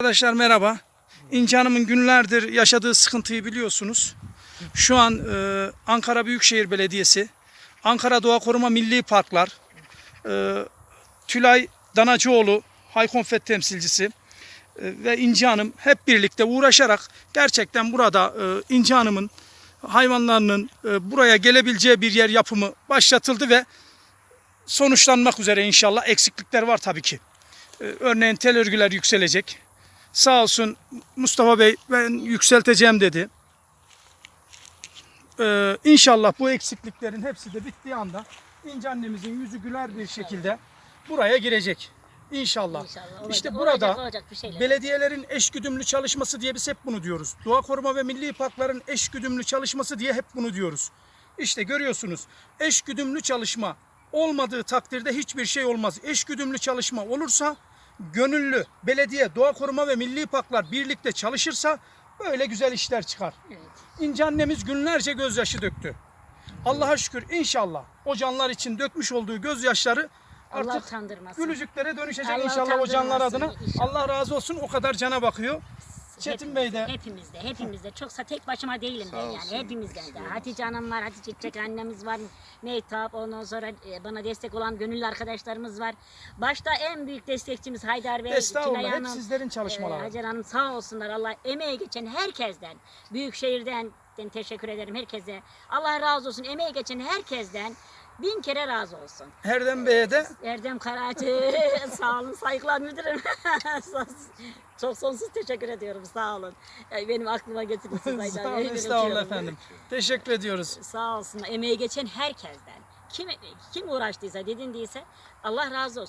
Arkadaşlar merhaba. İnci günlerdir yaşadığı sıkıntıyı biliyorsunuz. Şu an e, Ankara Büyükşehir Belediyesi, Ankara Doğa Koruma Milli Parklar, e, Tülay Danacıoğlu, Haykonfet temsilcisi e, ve İnci Hanım hep birlikte uğraşarak gerçekten burada e, İnci Hanım'ın hayvanlarının e, buraya gelebileceği bir yer yapımı başlatıldı ve sonuçlanmak üzere inşallah. Eksiklikler var tabii ki. E, örneğin tel örgüler yükselecek. Sağ olsun Mustafa Bey ben yükselteceğim dedi. Ee, inşallah bu eksikliklerin hepsi de bittiği anda İnci annemizin yüzü güler bir şekilde buraya girecek. İnşallah. İnşallah olacak, işte olacak, burada olacak bir şeyler. belediyelerin eşgüdümlü çalışması diye biz hep bunu diyoruz. Doğa koruma ve milli parkların eşgüdümlü çalışması diye hep bunu diyoruz. İşte görüyorsunuz eşgüdümlü çalışma olmadığı takdirde hiçbir şey olmaz. Eşgüdümlü çalışma olursa gönüllü belediye, doğa koruma ve milli parklar birlikte çalışırsa böyle güzel işler çıkar. Evet. İnci annemiz günlerce gözyaşı döktü. Allah'a şükür inşallah o canlar için dökmüş olduğu gözyaşları Allah artık gülücükleri dönüşecek Allah inşallah o canlar adına. inşallah. Allah razı olsun o kadar cana bakıyor. Çetin Bey de Hepimizde, hepimizde. Çoksa tek başıma değilim ben yani. Hepimizden de. Hatice Hanım var, Hatice Çiçek annemiz var. Mehtap, ondan sonra e, bana destek olan gönüllü arkadaşlarımız var. Başta en büyük destekçimiz Haydar Bey, Estağfurullah, Tülay hep Hanım, sizlerin çalışmaları. e, Hacer Hanım sağ olsunlar. Allah emeği geçen herkesten, Büyükşehir'den teşekkür ederim herkese. Allah razı olsun. Emeği geçen herkesten bin kere razı olsun. Erdem Bey'e de Erdem Karaçı, sağ olun, saygılar müdürüm. Çok sonsuz teşekkür ediyorum, sağ olun. Yani benim aklıma getirdiniz. sağ olun, estağfurullah efendim. Teşekkür ediyoruz. Sağ olsun, emeği geçen herkesten. Kim, kim uğraştıysa, dedindiyse Allah razı olsun.